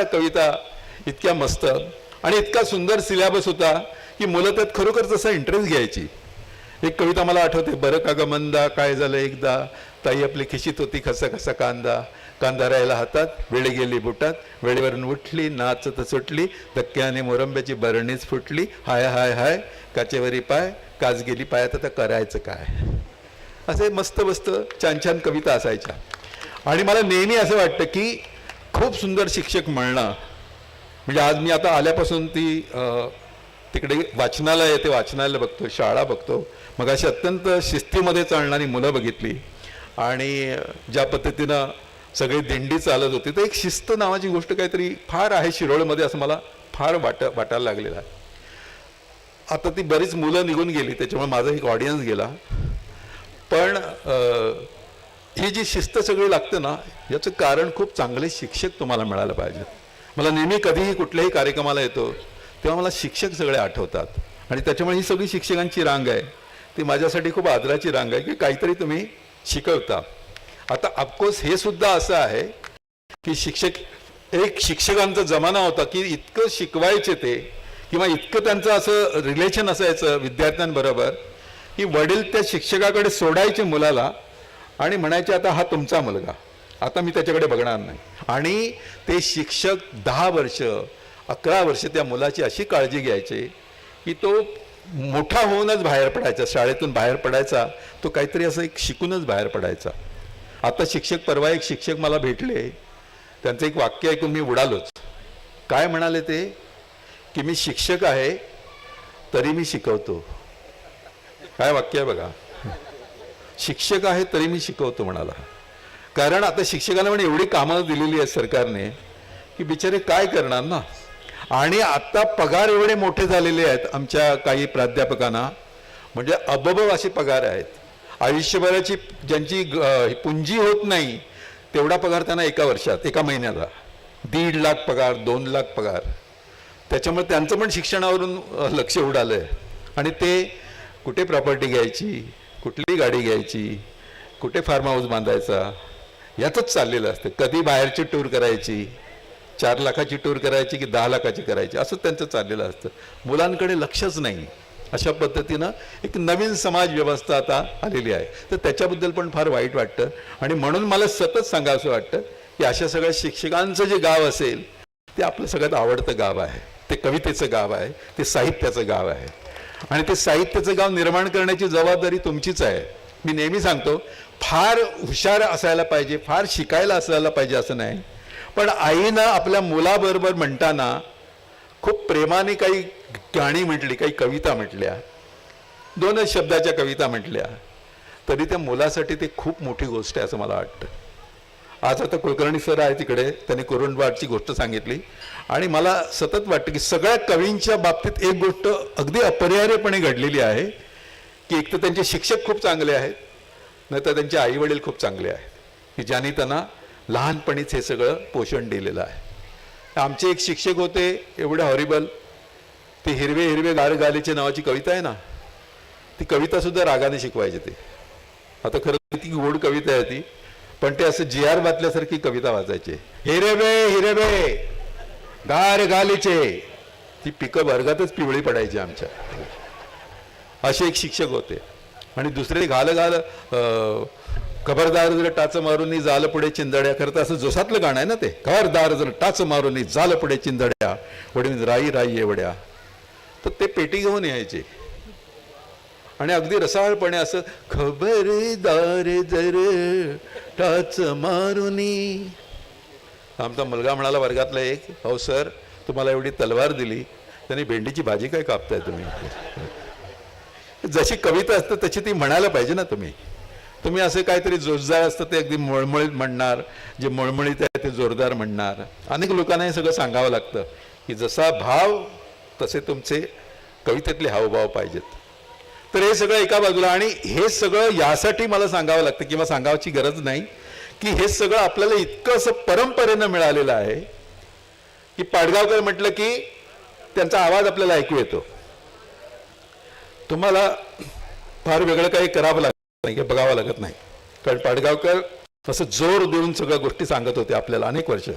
कविता इतक्या मस्त. आणि इतका सुंदर सिलेबस होता की मुलं त्यात खरोखर तसा इंटरेस्ट घ्यायची. एक कविता मला आठवते. बरं का ग मंदा काय झालं एकदा? ताई आपली खिशीत होती खसा खसा कांदा. कांदा राहायला हातात वेळ गेली बुटात. वेळेवरून उठली नाचत सुटली. धक्क्याने मोरंब्याची बरणीच फुटली. हाय हाय हाय काचेवरी पाय काच गेली पायात आता करायचं काय? असे मस्त मस्त छान छान कविता असायच्या. आणि मला नेहमी असं वाटतं की खूप सुंदर शिक्षक म्हणणं. म्हणजे आज मी आता आल्यापासून ती तिकडे वाचनालय आहे ते वाचनालय बघतो शाळा बघतो. मग अशी अत्यंत शिस्तीमध्ये चालणारी मुलं बघितली. आणि ज्या पद्धतीनं सगळी दिंडी चालत होती तर एक शिस्त नावाची गोष्ट काहीतरी फार आहे शिरोळमध्ये असं मला फार वाट वाटायला लागलेलं आहे. आता ती बरीच मुलं निघून गेली त्याच्यामुळे माझा एक ऑडियन्स गेला. पण ही जी शिस्त सगळी लागते ना याचं कारण खूप चांगले शिक्षक तुम्हाला मिळायला पाहिजेत. मला नेहमी कधीही कुठल्याही कार्यक्रमाला येतो तेव्हा मला शिक्षक सगळे आठवतात. आणि त्याच्यामुळे ही सगळी शिक्षकांची रांग आहे. ती माझ्यासाठी खूप आदराची रांग आहे की काहीतरी तुम्ही शिकवता. आता अफकोर्स हे सुद्धा असं आहे की शिक्षक एक शिक्षकांचा जमाना होता की इतकं शिकवायचे ते किंवा इतकं त्यांचं असं रिलेशन असायचं विद्यार्थ्यांबरोबर की वडील त्या शिक्षकाकडे सोडायचे मुलाला आणि म्हणायचे आता हा तुमचा मुलगा. आता मी त्याच्याकडे बघणार नाही. आणि ते शिक्षक दहा वर्ष अकरा वर्ष त्या मुलाची अशी काळजी घ्यायचे की तो मोठा होऊनच बाहेर पडायचा शाळेतून बाहेर पडायचा तो काहीतरी असं एक शिकूनच बाहेर पडायचा. आता शिक्षक परवा एक शिक्षक मला भेटले. त्यांचं एक वाक्य ऐकून मी उडालोच. काय म्हणाले ते? की मी शिक्षक आहे तरी मी शिकवतो. काय वाक्य आहे बघा? शिक्षक आहे तरी मी शिकवतो म्हणाला. कारण आता शिक्षकांना म्हणजे एवढी कामं दिलेली आहेत सरकारने की बिचारे काय करणार ना? आणि आता पगार एवढे मोठे झालेले आहेत आमच्या काही प्राध्यापकांना म्हणजे अबबव असे पगार आहेत. आयुष्यभराची ज्यांची पुंजी होत नाही तेवढा पगार त्यांना एका वर्षात एका महिन्याला. दीड लाख पगार दोन लाख पगार. त्याच्यामुळे त्यांचं पण शिक्षणावरून लक्ष उडालं आहे आणि ते कुठे प्रॉपर्टी घ्यायची? कुठली गाडी घ्यायची? कुठे फार्म हाऊस बांधायचा? यातच चाललेलं असतं. कधी बाहेरची टूर करायची? चार लाखाची टूर करायची की दहा लाखाची करायची? असं त्यांचं चाललेलं असतं. मुलांकडे लक्षच नाही. अशा पद्धतीनं एक नवीन समाज व्यवस्था आता आलेली आहे. तर त्याच्याबद्दल पण फार वाईट वाटतं. आणि म्हणून मला सतत सांगावं वाटतं की अशा सगळ्या शिक्षकांचं जे गाव असेल ते आपलं सगळ्यात आवडतं गाव आहे. ते कवितेचं गाव आहे. ते साहित्याचं गाव आहे. आणि ते साहित्याचं गाव निर्माण करण्याची जबाबदारी तुमचीच आहे. मी नेहमी सांगतो फार हुशार असायला पाहिजे फार शिकायला असायला पाहिजे असं नाही. पण आईनं आपल्या मुलाबरोबर म्हणताना खूप प्रेमाने काही गाणी म्हटली काही कविता म्हटल्या. दोनच शब्दाच्या कविता म्हटल्या. तरी त्या मुलासाठी ते खूप मोठी गोष्ट आहे असं मला वाटतं. आज आता कुलकर्णी सर आहे तिकडे त्यांनी कुरुंदवाडची गोष्ट सांगितली. आणि मला सतत वाटतं की सगळ्या कवींच्या बाबतीत एक गोष्ट अगदी अपरिहार्यपणे घडलेली आहे की एक तर त्यांचे शिक्षक खूप चांगले आहेत नाहीतर त्यांचे आई वडील खूप चांगले आहेत की ज्यांनी त्यांना लहानपणीच हे सगळं पोषण दिलेलं आहे. आमचे एक शिक्षक होते एवढे हॉरिबल ते हिरवे हिरवे गार गालीचे नावाची कविता आहे ना ती कवितासुद्धा रागाने शिकवायची ते. आता खरं किती गोड कविता आहे ती. पण ते असं जी आर बातल्यासारखी कविता वाचायचे. हिरेबे हिरेबे गार गालीचे. ती पिकं वर्गातच पिवळी पडायची आमच्या. असे एक शिक्षक होते. आणि दुसरे घाल घाल अं, खबरदार जर टाच मारून जाल पुढे चिंदड्या करता तर असं जोसातलं गाणं आहे ना ते. खबरदार जर टाच मारून जाल पुढे चिंदड्या वडील राई राई एवढ्या. तर ते पेटी घेऊन यायचे. आणि अगदी रसाळपणे असं खबरदार जर टाच मारुनी. आमचा मुलगा म्हणाला वर्गातला एक हो सर तुम्हाला एवढी तलवार दिली त्यांनी भेंडीची भाजी काय कापताय तुम्ही? जशी कविता असते तशी ती म्हणायला पाहिजे ना तुम्ही. तुम्ही असं काहीतरी जोरदार असतं ते अगदी मळमळीत म्हणणार जे मळमळीत आहे ते जोरदार म्हणणार. अनेक लोकांना हे सगळं सांगावं लागतं की जसा भाव तसे तुमचे कवितेतले हावभाव पाहिजेत. तर हे सगळं एका बाजूला आणि हे सगळं यासाठी मला सांगावं लागतं किंवा सांगावची गरज नाही की हे सगळं आपल्याला इतकं असं परंपरेनं मिळालेलं आहे की पाडगावकर म्हटलं की त्यांचा आवाज आपल्याला ऐकू येतो. तुम्हाला फार वेगळं काही करावं लागत नाही बघावं लागत नाही. कारण पाडगावकर असं जोर देऊन सगळ्या गोष्टी सांगत होते आपल्याला अनेक वर्ष.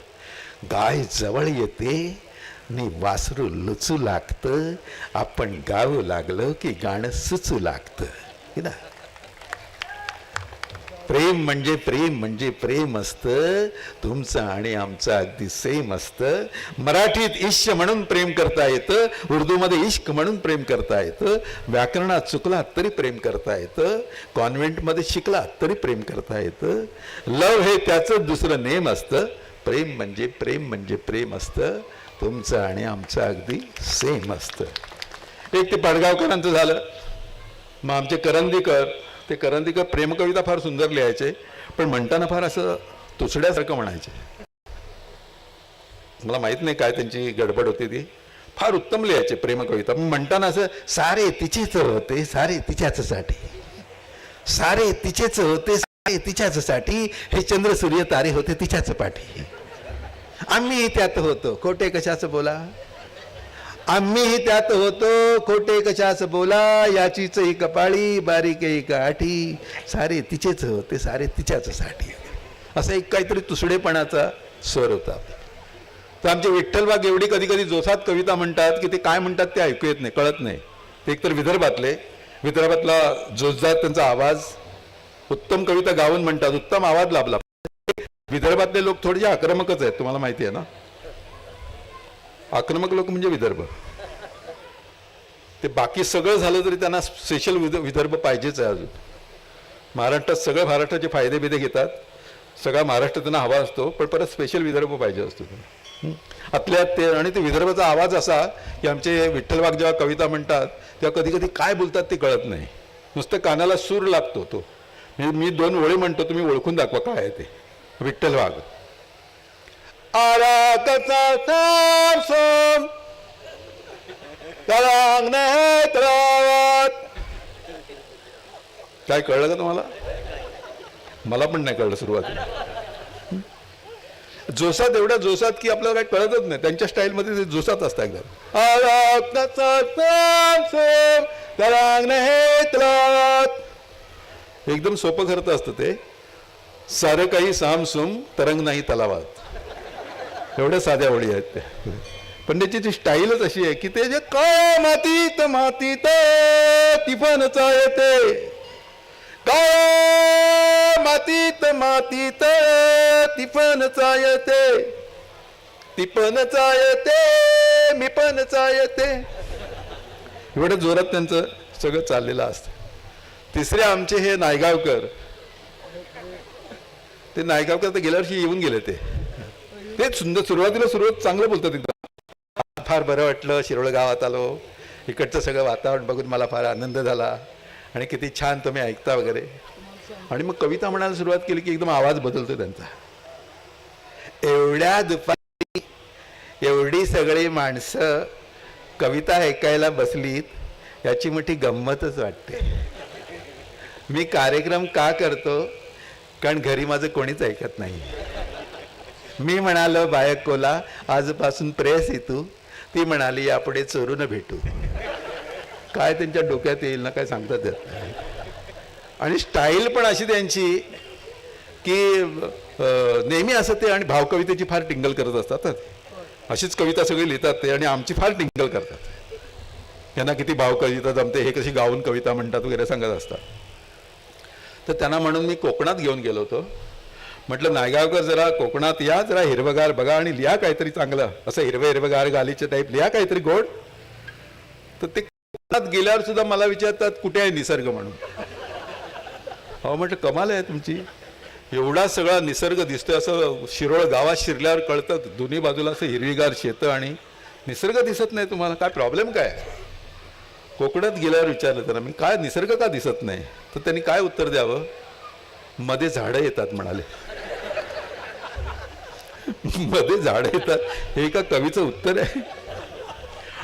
गाय जवळ येते नाही वासरू लुचू लागतं. आपण गावं लागलं की गाणं सुचू लागतं. ना? प्रेम म्हणजे प्रेम म्हणजे प्रेम असतं. तुमचं आणि आमचं अगदी सेम असतं. मराठीत इश्य म्हणून प्रेम करता येतं. उर्दूमध्ये इश्क म्हणून प्रेम करता येतं. व्याकरणात चुकलात तरी प्रेम करता येतं. कॉन्व्हेंटमध्ये शिकलात तरी प्रेम करता येतं. लव हे त्याचं दुसरं नेम असतं. प्रेम म्हणजे प्रेम म्हणजे प्रेम असतं. तुमचं आणि आमचं अगदी सेम असतं. एक ते पाडगावकरांचं झालं. मग आमचे करंदीकर ते करंदीकर प्रेमकविता फार सुंदर लिहायचे पण म्हणताना फार असं तुसड्यासारखं म्हणायचे. मला माहीत नाही काय त्यांची गडबड होती ती. फार उत्तम लिहायचे प्रेमकविता. पण म्हणताना असं सारे तिचेच होते सारे तिच्याचसाठी. सारे तिचेच होते सारे तिच्याचसाठी. हे चंद्र सूर्य तारे होते तिच्याच पाठी. आम्हीही त्यात होतो. खोटे कशाचं बोला? आम्हीही त्यात होतो. खोटे कशाच बोला? याचीच ही कपाळी बारीक एक आठी. सारे तिचेच होते सारे तिच्याच साठी. असा एक काहीतरी तुसडेपणाचा स्वर होता. तर आमचे विठ्ठलबाग एवढी कधी कधी जोसात कविता म्हणतात की ते काय म्हणतात ते ऐकू येत नाही कळत नाही. ते एकतर विदर्भातले. विदर्भातला जोसदार त्यांचा आवाज उत्तम कविता गाऊन म्हणतात. उत्तम आवाज लाभला. विदर्भातले लोक थोडेसे आक्रमकच आहेत तुम्हाला माहिती आहे ना? आक्रमक लोक म्हणजे विदर्भ. ते बाकी सगळं झालं तरी त्यांना स्पेशल विदर्भ पाहिजेच आहे अजून. महाराष्ट्रात सगळं महाराष्ट्राचे फायदे बिदे घेतात. सगळा महाराष्ट्र त्यांना हवा असतो पण परत स्पेशल विदर्भ पाहिजे असतो त्यांना. आतल्या आपल्या ते आणि ते विदर्भाचा आवाज असा की आमचे विठ्ठलबाग जेव्हा कविता म्हणतात तेव्हा कधी कधी काय बोलतात ते कळत नाही. नुसतं कानाला सूर लागतो तो. म्हणजे मी दोन ओळी म्हणतो तुम्ही ओळखून दाखवा काय आहे ते. विठ्ठलबाग आराकाचा थांब सोम. काय कळलं का तुम्हाला? मला पण नाही कळलं सुरुवातीला जोसात एवढ्या जोसात की आपल्याला काही कळतच नाही. त्यांच्या स्टाईलमध्ये ते जोसात असतं एकदम. एकदम सोपं खरं असतं ते. सारं काही सामसुम तरंग नाही तलावात. एवढ्या साध्या ओळी आहेत त्या. पण त्याची ती स्टाईलच अशी आहे की ते जे काय मातीत मातीत तिफानचा येते. काय मातीत मातीत तिफानचा येते. तिपनचा येते मी येते. एवढ्या जोरात त्यांचं सगळं चाललेलं असतं. तिसरे आमचे हे नायगावकर ते नायगावकर तर गेल्या वर्षी येऊन गेले ते. तेच सुंदर सुरुवातीला सुरुवात चांगलं बोलतात एकदम फार बरं वाटलं शिरोळ गावात आलो. इकडचं सगळं वातावरण बघून मला फार आनंद झाला. आणि किती छान तुम्ही ऐकता वगैरे. आणि मग कविता म्हणायला सुरुवात केली की एकदम आवाज बदलतो त्यांचा. एवढ्या दुपारी एवढी सगळी माणसं कविता ऐकायला बसलीत याची मोठी गंमतच वाटते. मी कार्यक्रम का करतो? कारण घरी माझं कोणीच ऐकत नाही. मी म्हणालो बायकोला आजपासून प्रेस येतू ती. म्हणाली यापुढे चोरून भेटू. काय त्यांच्या डोक्यात येईल ना काय सांगतात येत आणि स्टाईल पण अशी त्यांची की नेहमी असं ते आणि भावकवितेची फार टिंगल करत असतात अशीच कविता सगळी लिहितात ते आणि आमची फार टिंगल करतात. यांना किती भावकविता जमते हे कशी गाऊन कविता म्हणतात वगैरे सांगत असतात. तर त्यांना म्हणून मी कोकणात घेऊन गेलो होतो. म्हटलं नायगावकर जरा कोकणात या जरा हिरवगार बघा आणि लिहा काहीतरी चांगलं. असं हिरवं हिरवगार गालीचे टाईप लिहा काहीतरी गोड. तर ते कोकणात गेल्यावर सुद्धा मला विचारतात कुठे आहे निसर्ग म्हणून? हो म्हटलं कमाल आहे तुमची. एवढा सगळा निसर्ग दिसतोय. असं शिरोळ गावात शिरल्यावर कळतं दोन्ही बाजूला असं हिरवीगार शेतं आणि निसर्ग दिसत नाही तुम्हाला. काय प्रॉब्लेम काय? कोकणात गेल्यावर विचारलं त्यांना मी काय निसर्ग का दिसत नाही? तर त्यांनी काय उत्तर द्यावं? मध्ये झाडं येतात म्हणाले. मध्ये झाडं येतात. हे एका कवीचं उत्तर आहे.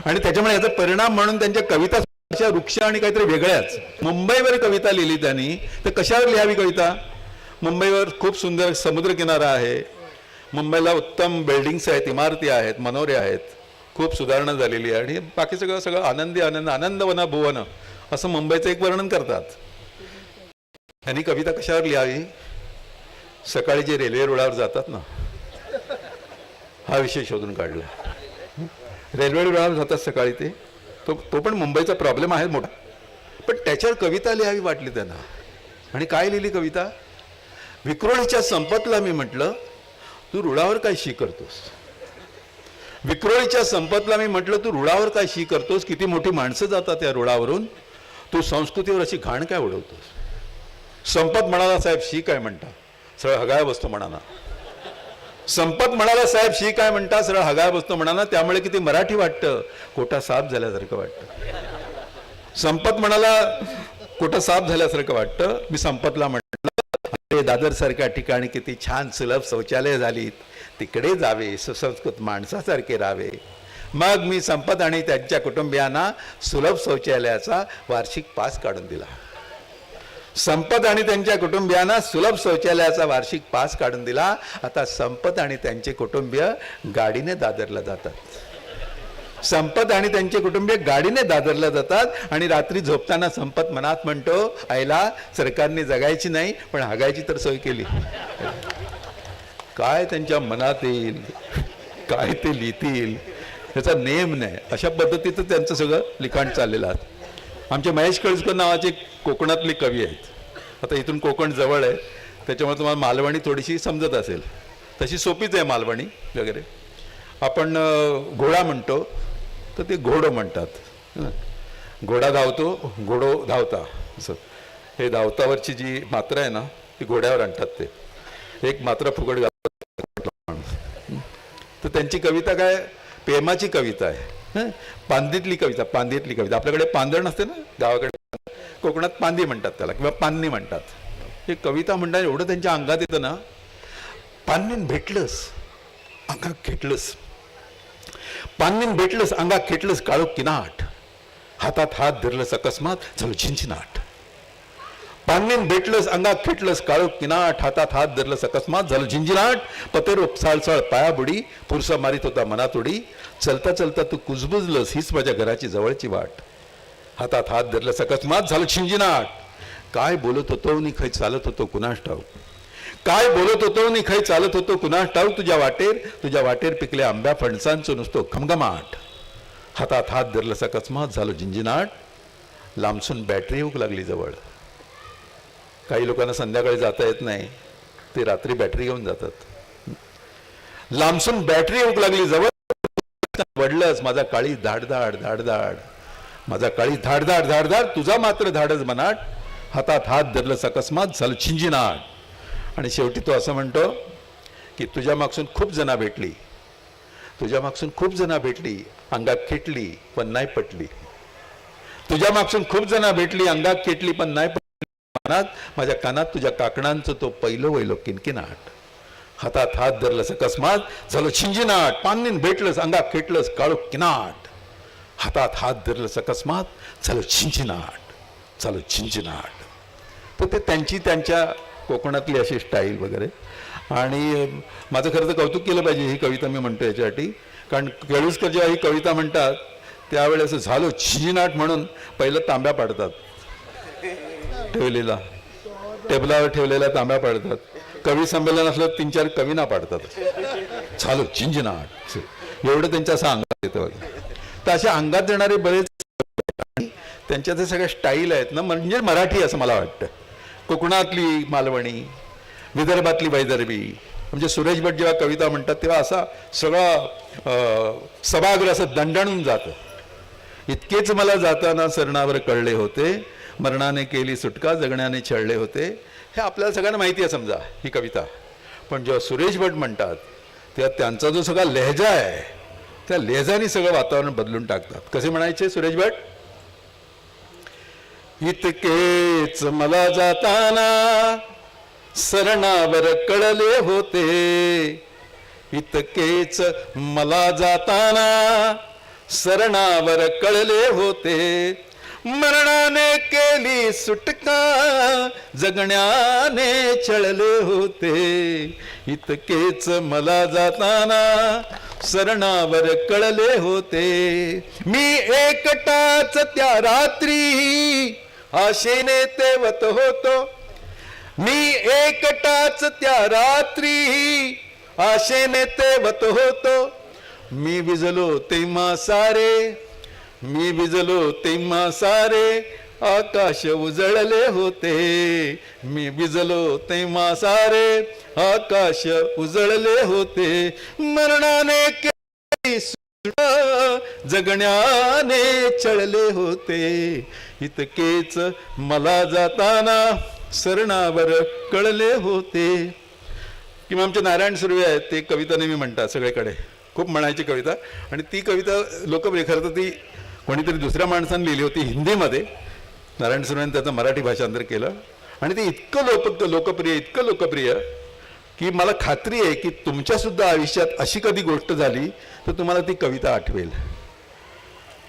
आणि त्याच्यामुळे याचा परिणाम म्हणून त्यांच्या कविता अशा वृक्ष आणि काहीतरी वेगळ्याच. मुंबईवर कविता लिहिली त्यांनी. तर कशावर लिहावी कविता? मुंबईवर खूप सुंदर समुद्रकिनारा आहे. मुंबईला उत्तम बिल्डिंग्स आहेत इमारती आहेत मनोरे आहेत. खूप सुधारणा झालेली आहे. आणि बाकी सगळं सगळं आनंदी आनंद आनंदवना भुवन असं मुंबईचं एक वर्णन करतात. त्यांनी कविता कशावर लिहावी? सकाळी जे रेल्वे रुळावर जातात ना हा विषय शोधून काढला. रेल्वे रुळावर जातात सकाळी ते. तो तो पण मुंबईचा प्रॉब्लेम आहे मोठा. पण त्याच्यावर कविता लिहावी वाटली त्यांना. आणि काय लिहिली कविता? विक्रोळीच्या संपतला मी म्हटलं तू रुळावर काय शी करतोस? विक्रोळीच्या संपतला मी म्हटलं तू रुळावर काय शी करतोस? किती मोठी माणसं जातात त्या रुळावरून तू संस्कृतीवर अशी घाण काय उडवतोस? संपत म्हणाला साहेब शी काय म्हणता? सरळ हगाय बसतो म्हणाना संपत म्हणाला साहेब शी काय म्हणता? सरळ हगाय बसतो म्हणाना त्यामुळे किती मराठी वाटतं. कोटा साफ झाल्यासारखं वाटतं. संपत म्हणाला कोटा साफ झाल्यासारखं वाटतं. मी संपतला म्हटलं अरे दादरसारख्या ठिकाणी किती छान सुलभ शौचालय झालीत. तिकडे जावे सुसंस्कृत माणसासारखे राहावे. मग मी संपत आणि त्यांच्या कुटुंबियांना सुलभ शौचालयाचा वार्षिक पास काढून दिला. संपत आणि त्यांच्या कुटुंबियांना सुलभ शौचालयाचा वार्षिक पास काढून दिला. आता संपत आणि त्यांचे कुटुंबीय गाडीने दादरला जातात. संपत आणि त्यांचे कुटुंबीय गाडीने दादरला जातात आणि रात्री झोपताना संपत मनात म्हणतो आईला सरकारने जगायची नाही पण हागायची तर सोय केली. काय त्यांच्या मनात येईल काय ते लिहितील त्याचा नेम नाही. अशा पद्धतीचं त्यांचं सगळं लिखाण चाललेलं आहे. आमचे महेश कळसकर नावाचे कोकणातले कवी आहेत. आता इथून कोकण जवळ आहे. त्याच्यामुळे तुम्हाला मालवणी थोडीशी समजत असेल. तशी सोपीच आहे मालवणी वगैरे. आपण घोडा म्हणतो तर ते घोडं म्हणतात. घोडा धावतो घोडो धावता. असं. हे धावतावरची जी मात्रा आहे ना ती घोड्यावर आणतात ते. एक मात्रा फुकट घालतात. तर त्यांची कविता काय? प्रेमाची कविता आहे. पांदीतली कविता पांदीतली कविता. आपल्याकडे पांदण असते ना गावाकडे. कोकणात पांदी म्हणतात त्याला किंवा पान्नी म्हणतात. हे कविता म्हणतात एवढं त्यांच्या अंगात येतं ना पान्नीन भेटलंस अंगात खेटलंस. पान्नीन भेटलंस अंगात खेटलंस काळो किनाट. हातात हात धरलंस अकस्मात झालं झिंझिनाट. पान्नीन भेटलंस अंगात फिटलंस काळो किनाट हातात हात धरलंस अकस्मात झालं झिंझिनाट पतेर साळसाळ पायाबुडी पुरसा मारित होता मनात उडी चलता चलता तू कुजबुजलंस हीच माझ्या घराची जवळची वाट. हातात हात धरलंस अकस्मात झालं झिंझिनाट काय बोलत होतो नि खै चालत होतो कुणास ठाऊक? काय बोलत होतो नि खै चालत होतो कुणास ठाऊक तुझ्या वाटेर? तुझ्या वाटेर पिकल्या आंब्या फणसांचं नुसतो खमघमाट हातात हात धरलंस अकस्मात झालं झिंझिनाट लांबसून बॅटरी येऊक लागली जवळ. काही लोकांना संध्याकाळी जाता येत नाही. ते रात्री बॅटरी घेऊन जातात. लांबसून बॅटरी येऊक लागली जवळ. पडलंच माझा काळी धाडधाड धाडधाड. माझा काळी धाडधाड धाडधाड. तुझा मात्र धाडच मनाट. हातात हात धरलंच अकस्मात झालं छिंजिनाट आणि शेवटी तो असं म्हणतो की तुझ्या मागसून खूप जणा भेटली. तुझ्या मागसून खूप जणा भेटली अंगात खेटली पण नाही पटली. तुझ्या मागसून खूप जणा भेटली अंगात खेटली पण नाही पटली माझ्या कानात तुझ्या काकणांचं तो पहिलं वैलो किनकिनाट. हातात हात धरलंस अकस्मात झालं छिंजिनाट पाणीन भेटलंस अंगात खेटलंस काळो किनाट. हातात हात धरलंस अकस्मात झालं छिंचिनाट झालं छिंचिनाट तर ते त्यांची त्यांच्या कोकणातली अशी स्टाईल वगैरे. आणि माझं खरं तर कौतुक केलं पाहिजे ही कविता मी म्हणतो याच्यासाठी. कारण केळुसकर जेव्हा ही कविता म्हणतात त्यावेळेस झालं छिंजिनाट म्हणून पहिलं तांब्या पाडतात. ठेवलेला. टेबलावर ठेवलेल्या तांब्या पाडतात. कवी संमेलन असलं तीन चार कविना पाडतात. चालू चिंजनाट. एवढं त्यांच्या असं अंगात येतं तर अशा अंगात येणारे बरेच त्यांच्या ते सगळ्या स्टाईल आहेत ना म्हणजे मराठी असं मला वाटतं. कोकणातली मालवणी विदर्भातली वैदर्भी म्हणजे सुरेश भट जेव्हा कविता म्हणतात तेव्हा असा सगळा अं, सभागृह असं दंडणून जातं. इतकेच मला जाताना सरणावर कळले होते मरणाने केली सुटका जगण्याने छळले होते हे आपल्याला सगळ्यांना माहिती आहे समजा ही कविता. पण जेव्हा सुरेश भट म्हणतात तेव्हा त्यांचा जो सगळा लहजा आहे त्या लहजाने सगळं वातावरण बदलून टाकतात. कसे म्हणायचे सुरेश भट? इतकेच मला जाताना सरणावर कळले होते. इतकेच मला जाताना सरणावर कळले होते. मरणाने केली सुटका जगण्याने छळले होते. इतकेच मला जाताना सरणावर कळले होते. मी एकटाच त्या रात्री आशेने तेवत होतो. मी एकटाच त्या रात्री आशेने तेवत होतो. मी भिजलो तेव्हा सारे मी भिजलो तेव्हा सारे आकाश उजळले होते. मी भिजलो तेव्हा सारे आकाश उजळले होते. मरणाने जगण्याने चळले होते. इतकेच मला जाताना सरणावर कळले होते. किंवा आमचे नारायण सुर्वे आहेत ते कविता नेहमी म्हणतात सगळीकडे. खूप म्हणायची कविता. आणि ती कविता लोकप्रिय खरं तर ती कोणीतरी दुसऱ्या माणसाने लिहिली होती हिंदीमध्ये. नारायण सुर्वेने त्याचं मराठी भाषांतर केलं. आणि ते इतकं लोक लोकप्रिय इतकं लोकप्रिय की मला खात्री आहे की तुमच्यासुद्धा आयुष्यात अशी कधी गोष्ट झाली तर तुम्हाला ती कविता आठवेल.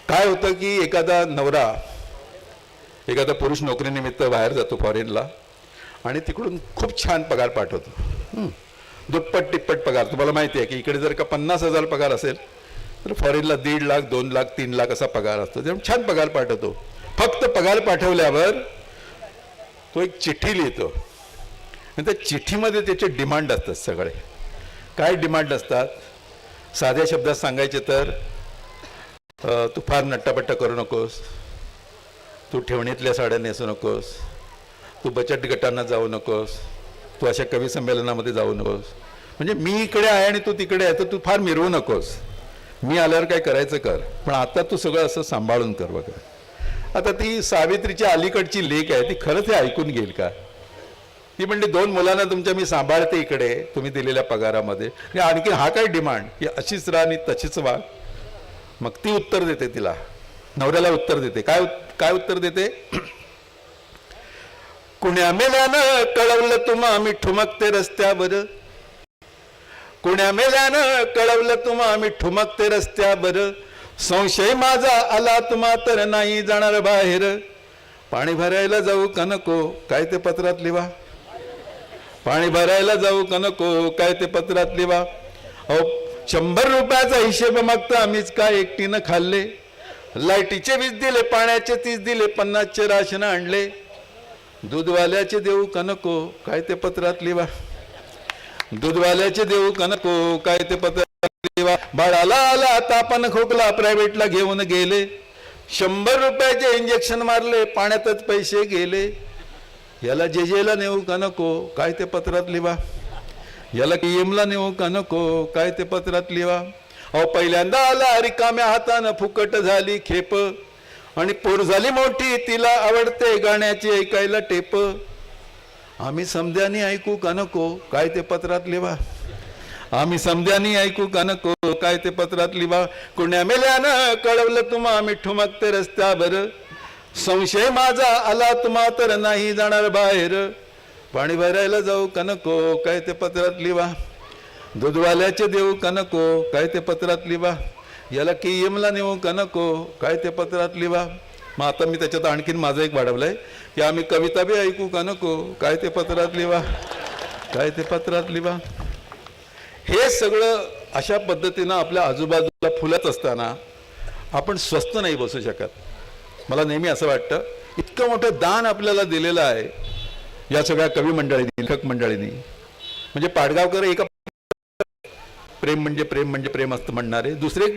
काय होतं की एखादा नवरा एखादा पुरुष नोकरीनिमित्त बाहेर जातो फॉरेनला आणि तिकडून खूप छान पगार पाठवतो. दुप्पट तिप्पट पगार. तुम्हाला माहिती आहे की इकडे जर का पन्नास हजार पगार असेल तर फॉरेनला दीड लाख दोन लाख तीन लाख असा पगार असतो. त्यामुळे छान पगार पाठवतो. फक्त पगार पाठवल्यावर तो एक चिठ्ठी लिहितो. आणि त्या चिठ्ठीमध्ये त्याचे डिमांड असतात सगळे. काय डिमांड असतात? साध्या शब्दात सांगायचे तर तू फार नट्टापट्टा करू नकोस. तू ठेवणीतल्या साड्या नेसू नकोस. तू बचत गटांना जाऊ नकोस. तू अशा कवी संमेलनामध्ये जाऊ नकोस. म्हणजे मी इकडे आहे आणि तू तिकडे आहे तर तू फार मिरवू नकोस. मी आल्यावर काय करायचं कर पण आता तू सगळं असं सांभाळून कर बघा. आता ती सावित्रीची अलीकडची लेख आहे ती खरंच हे ऐकून घेईल का? ती म्हणजे दोन मुलांना तुमच्या मी सांभाळते इकडे तुम्ही दिलेल्या पगारामध्ये. आणि आणखी हा काय डिमांड? की अशीच राहा आणि तशीच वा मग ती उत्तर देते तिला. नवऱ्याला उत्तर देते. काय काय उत्तर देते? कुण्या मेल्यानं कळवलं तुम्हा मी ठुमकते रस्त्यावर. कुण्या मेल्यानं कळवलं तुम्हा मी ठुमकते रस्त्यावर. संशय माझा आला तुम्हा तर नाही जाणार बाहेर. पाणी भरायला जाऊ का नको काय ते पत्रात लिवा. पाणी भरायला जाऊ का नको काय ते पत्रात लिवा. अहो शंभर रुपयाचा हिशेब मागता आम्हीच काय एकटीनं खाल्ले? लाईटीचे वीज दिले पाण्याचे तीस दिले पन्नासचे राशन आणले. दूधवाल्याचे देऊ का नको काय ते पत्रात लिवा. दूधवाल्याचे देऊ का नको काय ते पत्रात बाळाला आला तापन खोकला प्रायव्हेटला घेऊन गेले. शंभर रुपयाचे इंजेक्शन मारले पाण्यातच पैसे गेले. याला जे जेला नेऊ का नको काय ते पत्रात लिवा. याला कियमला नेऊ का नको काय ते पत्रात लिवा. अहो पहिल्यांदा आला रिकाम्या हातानं फुकट झाली खेप. आणि पोर झाली मोठी तिला आवडते गाण्याची ऐकायला टेप. आम्ही समध्यानी ऐकू का नको काय ते पत्रात लिहा आम्ही समध्यानी ऐकू का नको काय ते पत्रात लिहा कुण्या मेल्यानं कळवलं तुम्हा आम्ही ठुमकते रस्त्यावर. संशय माझा आला तुम्हा तर नाही जाणार बाहेर. पाणी भरायला जाऊ का नको काय ते पत्रात लिहा दूधवाल्याचे देऊ का नको काय ते पत्रात लिहा याला केएमला नेऊ का नको काय ते पत्रात लिहा मग आता मी त्याच्यात आणखीन माझं एक वाढवलंय. की आम्ही कविता बी ऐकू का नको? काय ते पत्रात लिवा. काय ते पत्रात लिवा. हे सगळं अशा पद्धतीनं आपल्या आजूबाजूला फुलत असताना आपण स्वस्त नाही बसू शकत. मला नेहमी असं वाटतं इतकं मोठं दान आपल्याला दिलेलं आहे या सगळ्या कवी मंडळींनी लेखक मंडळींनी. म्हणजे पाडगावकर एका प्रेम म्हणजे प्रेम म्हणजे प्रेम असतं म्हणणारे. दुसरे एक